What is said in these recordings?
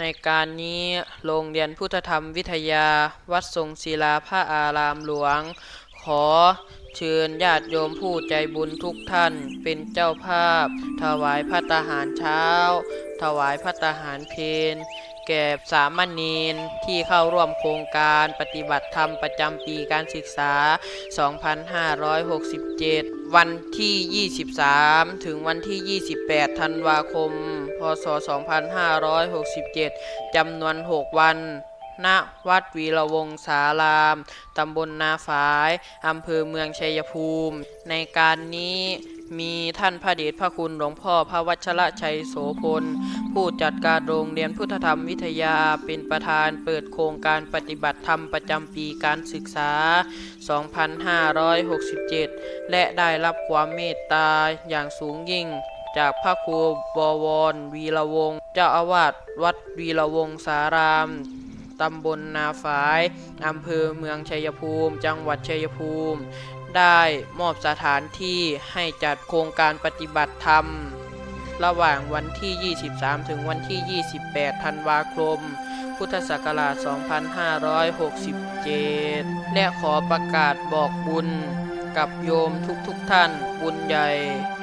ในการนี้โรงเรียนพุทธธรรมวิทยาวัดทรงศิลาพระอารามหลวง ขอเชิญญาติโยมผู้ใจบุญทุกท่านเป็นเจ้าภาพ ถวายพระตาหารเช้า ถวายพระตาหารเพนแก่สามเณรที่เข้าร่วมโครงการปฏิบัติธรรมประจำปีการศึกษา 2567 วันที่ 23 ถึงวันที่ 28 ธันวาคม พศ 2567 จำนวน 6 วัน ณ วัดวีระวงศาราม ตำบลนาฝาย อำเภอเมืองชัยภูมิ ในการนี้มีท่านพระเดชพระคุณหลวงพ่อพระวัชระชัยโสพล ผู้จัดการโรงเรียนพุทธธรรมวิทยาเป็นประธานเปิดโครงการปฏิบัติธรรมประจำปีการศึกษา 2567 และได้รับความเมตตาอย่างสูงยิ่ง จากพระครูบวรวีระวงศ์เจ้าอาวาสวัดวีระวงศารามตำบลนาฝายอำเภอเมืองชัยภูมิ จังหวัดชัยภูมิ ได้มอบสถานที่ให้จัดโครงการปฏิบัติธรรม ระหว่างวันที่ 23 ถึงวันที่ 28 ธันวาคม พุทธศักราช 2567 และขอประกาศบอกบุญ กับโยมทุกๆทท่าน บุญใหญ่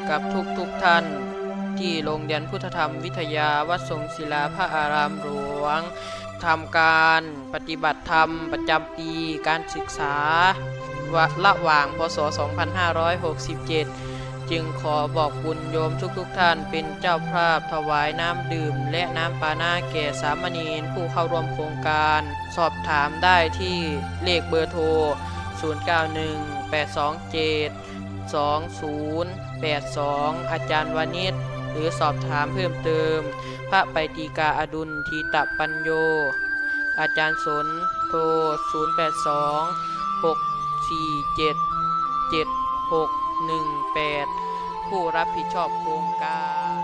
กับทุกๆทท่าน ที่โรงเรียนพุทธธรรมวิทยาวัดทรงศิลาพระอารามหลวงทำการปฏิบัติธรรมประจำปีการศึกษาวะระหว่างพศ 2567 จึงขอบอกบุญโยมทุกๆทท่านเป็นเจ้าภาพถวายน้ำดื่ม และน้ำปานาแก่สามเณรผู้เข้าร่วมโครงการ สอบถามได้ที่เลขเบอร์โทร 091827 2082 อาจารย์วานิชหรือสอบถามเพิ่มเติม พระไปตีกาอดุลทีตะปัญโย อาจารย์สนโทร 082 647 7618 ผู้รับผิดชอบโครงการ